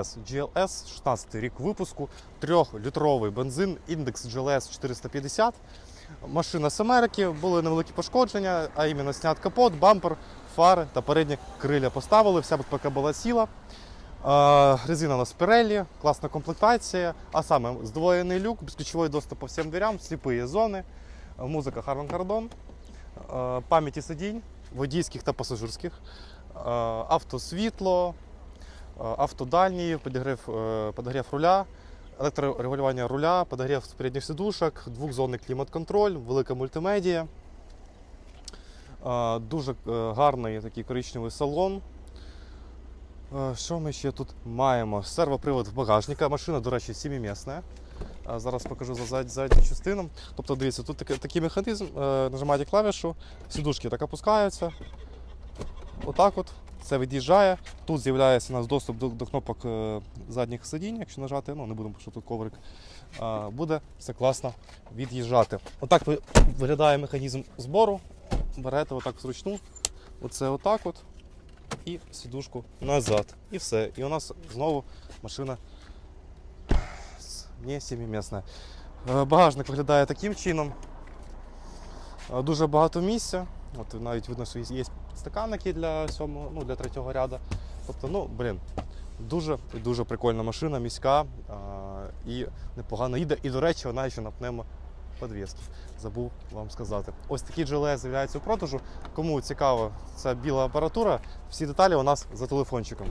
GLS, 16 рік випуску, 3-літровий бензин, індекс GLS 450. Машина з Америки, були невеликі пошкодження, а іменно снят капот, бампер, фари та передні криля поставили, вся БПК була ціла. Е, Резина нас Pirelli, класна комплектація, а саме здвоєний люк, безключовий доступ по всім дверям, сліпі зони, музика Kardon, е, пам'яті сидінь, водійських та пасажирських, автосвітло, е, автодальні, підігрів, е, підігрів руля, електрорегулювання руля, підігрів передніх сидушок, двохзонний клімат-контроль, велика мультимедія. Е, Дуже гарний такий коричневий салон. Що ми ще тут маємо? Сервопривод багажника. Машина, до речі, сімімісна. Зараз покажу за задню частину. Тобто, дивіться, тут такий, такий механізм. Нажимаєте клавішу, сідушки так опускаються. Отак от. Це від'їжджає. Тут з'являється у нас доступ до, до кнопок е, задніх сидінь, якщо нажати, ну не будемо, що тут коврик. Буде все класно від'їжджати. Отак виглядає механізм збору. Берете отак зручну. Оце отак от і сідушку назад. І все. І у нас знову машина не сімімісна. Е, Багажник виглядає таким чином. Е, Дуже багато місця. От навіть видно, що є стаканники для сьомого, ну, для третього ряду. Тобто, ну, блін, дуже і дуже прикольна машина, міська а, і непогано їде. І, до речі, вона ще на пнемо подвісці. Забув вам сказати. Ось такі джеле з'являються у продажу. Кому цікаво, це біла апаратура. Всі деталі у нас за телефончиком.